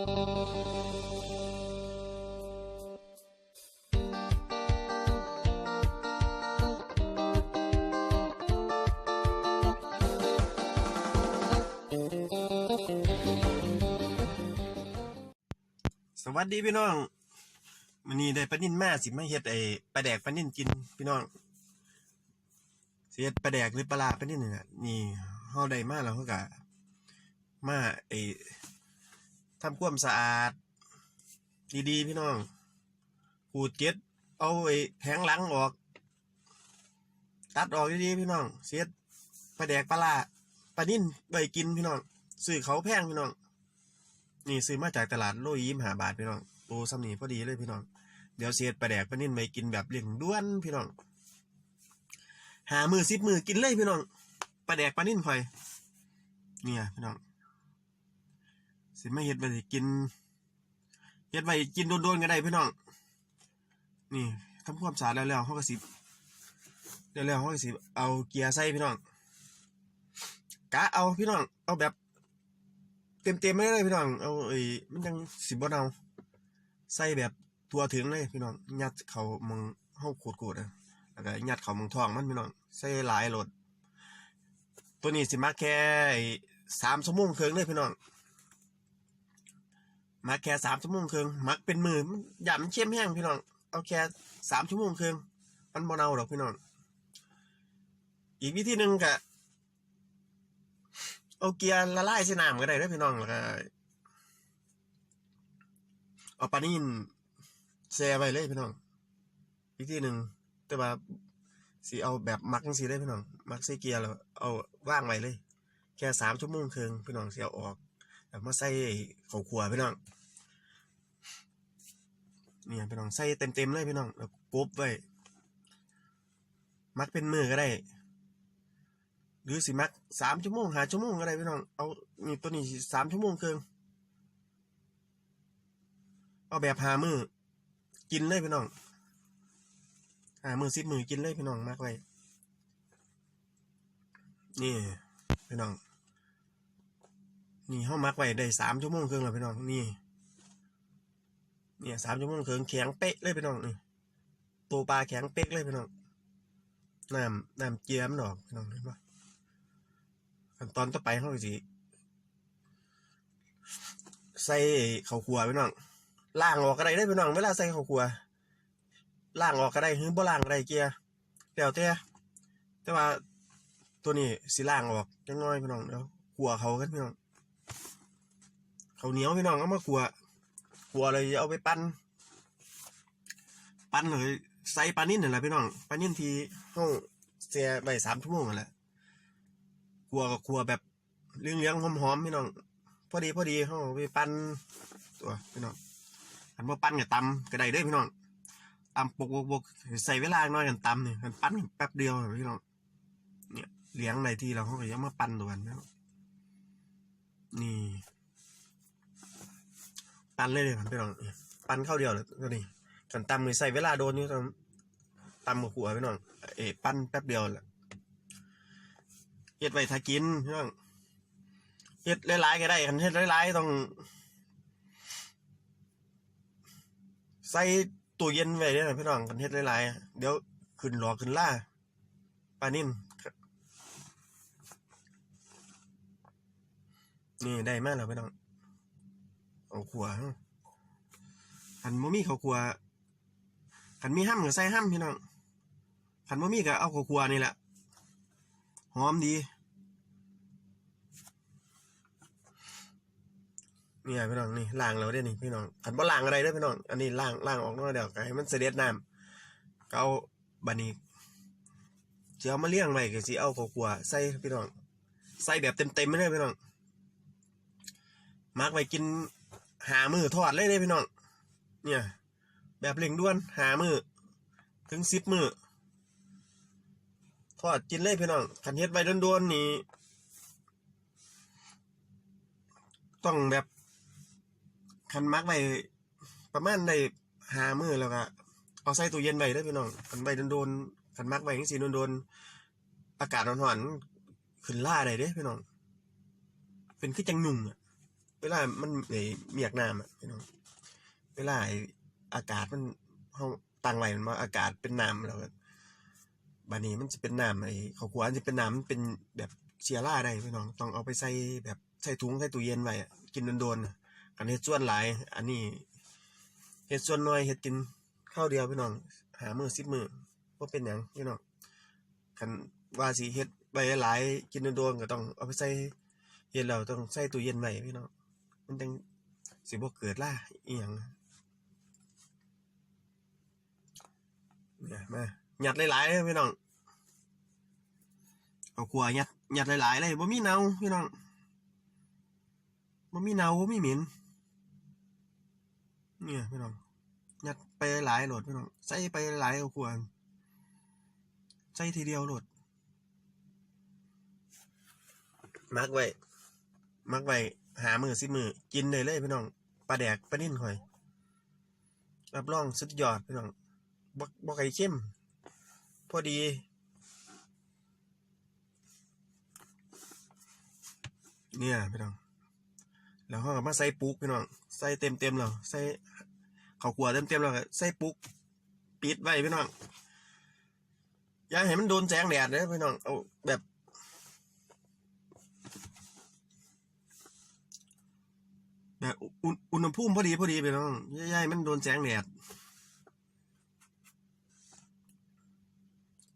สวัสดีพี่น้องวันนี้ได้ปลานิ่นมาสิมาเฮ็ดไอ้ปลาแดกปลานิ่นกินพี่น้องสิเฮ็ดปลาแดกหรือปลาลาปลานิ่นนี่น่ะนี่เฮาได้มาแล้วเฮาก็มาไอ้ ทำความสะอาด ดีๆ พี่น้องขูดเก็ดเอาไอ้แผงหลังออก ตัดออกดีๆพี่น้อง เสิเฮ็ดปลาแดกปลาลาปลานิ่นไว้กินพี่น้องซื้อเขาแพงพี่น้อง นี่ซื้อมาจากตลาดโลยิมหาบาทพี่น้องโตซ้ำนี่พอดีเลยพี่น้องเดี๋ยวเสียดปลาแดกปลานิ่นไปกินแบบเลี่ยงด้วนพี่น้องหามือซิบมือกินเลยพี่น้องปลาแดกปลานิ่นคอยเนี่ยพี่น้อง สิไม่เห็ดไปสิกินเฮ็ดไปกินโดนๆก็ได้พี่น้อง นี่ทำความสะอาดแล้วแล้วเขาก็สิแล้วแล้วเขาก็สิเอาเกียร์ใส่พี่น้องกะเอาพี่น้องเอาแบบ เต็มเต็มๆเลยพี่น้องเอาไอ้มันยังสิบบ่เอาใส่แบบตัวถึงเลยพี่น้องยัดเขามองเฮาขูดๆอะแล้วก็ยัดเขามองท้องมันพี่น้องใส่หลายโหลดตัวนี้สิมาแค่สามชั่วโมงครึ่งเลยพี่น้อง มาแค่สามชั่วโมงครึ่งมักเป็นมือมันอย่ามันเข้มแห้งพี่น้องเอาแค่สามชั่วโมงครึ่งมันบ่เอาดอกพี่น้องอีกวิธีหนึ่งก็เอาเกียร์ละลายใส่น้ำก็ได้ด้อพี่น้องแล้วก็เอาปานินแช่ไว้เลยพี่น้องอีกที่หนึ่งแต่ว่าสิเอาแบบมักจังซี่ได้พี่น้องมักใส่เกียร์แล้วเอาว่างไว้เลย แค่สามชั่วโมงครึ่งพี่น้องสิเอาออก แล้วมาใส่ข้าวคั่วพี่น้องเนี่ยพี่น้องใส่เต็มๆเลยพี่น้องแล้วกบไว้มักเป็นมือก็ได้ หรือสิมักสามชั่วโมงหาชั่วโมงก็ได้พี่น้องเอานี่ตัวนี้สามชั่วโมงครึ่งเอาแบบหามือกินเลยพี่น้องหามือซิบมือกินเลยพี่น้องมากไว้นี่พี่น้อง นี่เฮามักไว้ได้สามชั่วโมงครึ่งแล้วพี่น้องนี่ เนี่ยสามชั่วโมงครึ่งแข็งเป๊ะเลยพี่น้องนี่ตัวปลาแข็งเป๊ะเลยพี่น้องน้ำน้ำเจียมนออกพี่น้องเห็นปะขั้นตอนต่อไปเขาสิใส่ข้าวคั่วพี่น้องล่างออกก็ได้เด้พี่น้องเวลาใส่ข้าวคั่วล่างออกก็ได้หรือบ่ล่างก็ได้เกียร์แล้วแต่แต่ว่าตัวนี้สิล่างออกจังน้อยพี่น้องเดี๋ยวคั่วเขากันพี่น้อง ข้าวเหนียวพี่น้องเอามาคั่วคั่วเลยเอาไปปั้นปั้นเลยใส่ปลานิ่นนั่แหละพี่น้องปลานิ่นที่เฮาแช่ไว้สามชั่วโมงนั่นแหละครัวกับครัวแบบเลี้ยงเลี้ยงๆหอมๆพี่น้องพอดีพอดีเขาเอาไปปั้นตัวพี่น้องอันว่าปั้นกับตำก็ได้เด้พี่น้องตำปกปกปกใส่เวลาน้อยกันตำเนี่ยมันปั้นแป๊บเดียวพี่น้องเนี่ยเลี้ยงในที่เราเขาก็ยังมาปั้นตัวกันแล้วนี่ ปั้นเลยเลยครับพี่น้องปั้นเข้าเดียวเลยตัวนี้กันตำเลยใส่เวลาโดนนี่ตำตำกับขัวพี่น้องเอ๋ปั้นแป๊บเดียวแหละเฮ็ดไว้ถ้ากินพี่น้องเฮ็ดหลายๆก็ได้คันเฮ็ดหลายๆต้อง ใส่ตู้เย็นไว้เด้อพี่น้องคันเฮ็ดหลายๆเดี๋ยวขึ้นหลอขึ้นล่าปลานิ่นนี่ได้มากแล้วพี่น้อง เอาขัวคันบ่มีข้าวขัวคันมีห้ำก็ใส่ห้ำพี่น้องคันบ่มีก็เอาข้าวขัวนี่แหละหอมดีเนี่ยพี่น้องนี่ล้างแล้วเด้นี่พี่น้องขันบ่ล้างอะไรเด้พี่น้องอันนี้ล้างล้างออกน้อยเดี๋ยวให้มันเสด็จน้ำก็เอาบัดนี้สิเอามาเลี้ยงไว้ก็สิเอาข้าวคั่วใส่พี่น้องใส่แบบเต็มๆเลยพี่น้องมักไว้กิน หามือทอดเลยเด้พี่น้อง เนี่ย แบบเร่งด่วนหามือถึงสิบมือทอดกินเลยพี่น้องขันเฮ็ดไว้โดนๆนี่ต้องแบบขันมักไว้ประมาณได้หามือแล้วก็เอาใส่ตู้เย็นไว้ได้พี่น้องขันไว้โดนๆขันมักไว้จังซี่โดนๆอากาศร้อนๆขึ้นล่าได้เด้พี่น้อง เป็นคือจังหนุ่งอะ เวลามันไอ้เมียกน้ำอะพี่น้องเวลาไอ้อากาศมันเฮาตั้งไว้มันว่าอากาศเป็นน้ำแล้วบัดนี้มันจะเป็นน้ำไอ้ข้าวคั่วมันจะเป็นน้ำเป็นแบบเชื้อราได้พี่น้องต้องเอาไปใส่แบบใส่ถุงใส่ตู้เย็นไว้กินโดนๆกันเฮ็ดส่วนหลาย อันนี้เฮ็ดส่วนน้อยเฮ็ดกินข้าวเดียวพี่น้องหามื้อ10มื้อบ่เป็นหยังพี่น้องคันว่าสิเฮ็ดไว้หลายกินโดนๆก็ต้องเอาไปใส่เฮ็ดแล้วต้องใส่ตู้เย็นไว้พี่น้อง มันจังสิบ่เกิดล่าอีหยังเนี่ยมาหยัดหลายๆพี่น้องเอาขัวหยัดหยัดหลายๆเลยบ่มีเนาพี่น้องบ่มีเนาบ่มีเหม็นเนี่ยพี่น้องหยัดไปหลายโหลดพี่น้องใส่ไปหลายเอาขัวใส่ทีเดียวโหลดมักไว้มักไว้ หามือสิมือกินเลยเลยพี่น้องปลาแดกปลานิ่นข่อยรับรองสุดยอดพี่น้องบ่บ่ไข่เข้ม พอดี เนี่ยพี่น้องแล้วเขาก็มาใส่ปุกพี่น้องใส่เต็มเต็มแล้วใส่ข้าวขัวเต็มเต็มแล้วใส่ปุกปิดไว้พี่น้องอย่าให้มันโดนแสงแดดเลยพี่น้องเอาแบบ แบบอุณหภูมิพอดีพอดีไปน้องย่ายๆมันโดนแสงแดด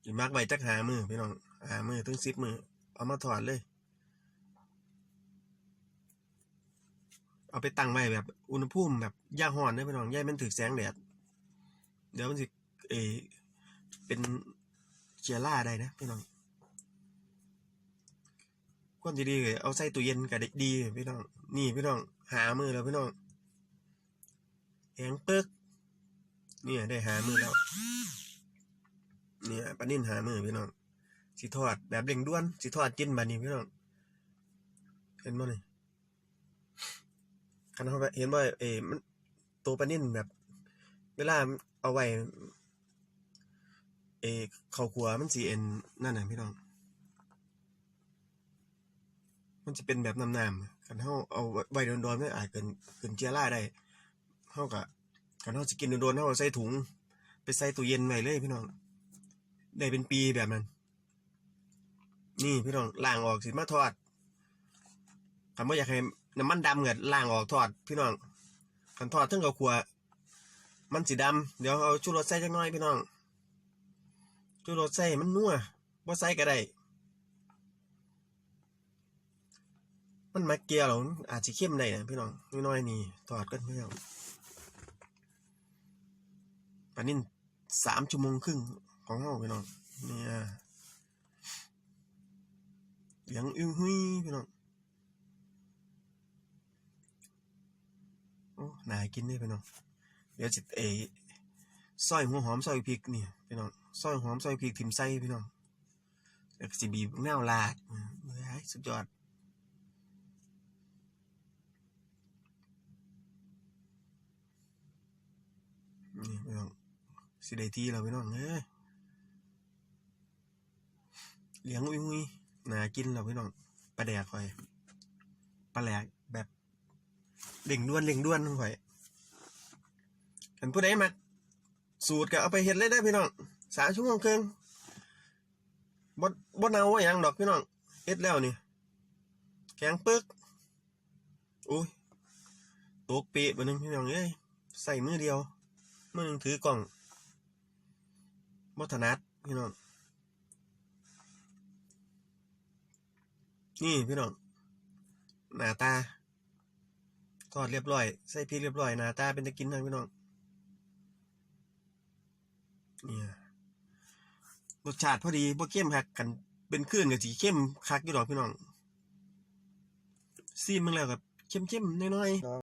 กินมากใบจักหามือพี่น้องหามือถึงสิบมือเอามาถอดเลย เอาไปตั้งไว้แบบ อุณหภูมิแบบย่าห่อนเด้อพี่น้องย่ายมันถึกแสงแดดเดี๋ยวมันสิเอเป็นเชื้อราได้นะพี่น้องควรจะดีเลยเอาใส่ตู้เย็นก็ได้ดีพี่น้อง นี่พี่น้อง หามือแล้วพี่น้องแหงเปิกเนี่ยได้หามือแล้ว เนี่ยปลานิ่นหามือพี่น้องสิทอดแบบเร่งด่วนสิทอดกินบานี้พี่น้องเห็นบ่นี่คันเขาเห็นบ่เอมันตัวปลานิ่นแบบ เวลาเอาไว้เอเข้าครัวมันสิเอ็นนั่นน่ะพี่น้อง มันจะเป็นแบบน้ำๆ คันเฮาเอาไว้โดนๆไมันอาจเกินเกินเชื้อราได้เฮาก็คันเฮาสิกินโดนๆเฮาใส่ถุง ไปใส่ตู้เย็นไว้เลยพี่น้อง ได้เป็นปีแบบนั้น นี่พี่น้องล้างออกสิมาทอดคำว่าอยากให้น้ำมันดำเกิดล้างออกทอด พี่น้องคันทอดถึงกับขัว มันสีดำเดี๋ยวเอาชูรสใส่จักหน่อยพี่น้องชูรสใส่มันนัวบ่ใส่ก็ได้ มันมาเกลียวแล้วอาจจะเข้มได้นะพี่น้องน้อยๆนี่ทอดกันพี่น้องปานิ่นสามชั่วโมงครึ่งของเราพี่น้องเนี่ยเลี้ยงอึ้งหุยพี่น้องโอ้น่ากินนี่พี่น้องเดี๋ยวจิเอซอยหัวหอมซอยพริกนี่พี่น้องซอยหอมซอยพริกทิมไส้พี่น้องเดี๋ยวสิบีบแนวลาดเฮ้ยสุดยอด นี่ พี่น้องสิได้ทีแล้วพี่น้องเอ้ยเลี้ยงอุ้ยอุ้ยนากินแล้วพี่น้องปลาแดกข่อยปลาแหลกแบบเล่งด้วนเล่งด้วนข่อยอันผู้ใดมาสูตรก็เอาไปเฮ็ดเลยได้พี่น้องสามชั่วโมงครึ่งบ่บ่เนาว่าหยังดอกพี่น้องเฮ็ดแล้วนี่แข็งปึกอุ้ยตกเปะบ่นึงพี่น้องเอ้ยใส่มือเดียว มือหนึ่งถือกล่องมัถนัดพี่น้อง นี่พี่น้อง หน้าตาทอดเรียบร้อย ใส่พริกเรียบร้อย หน้าตาเป็นตะกินทางพี่น้อง เนี่ยรสชาติพอดีบ่เข้มคักกันเป็นคลื่นกับสีเข้มคักอยู่ดอกพี่น้องซีมมึงแล้วกับเข้มๆน้อยๆ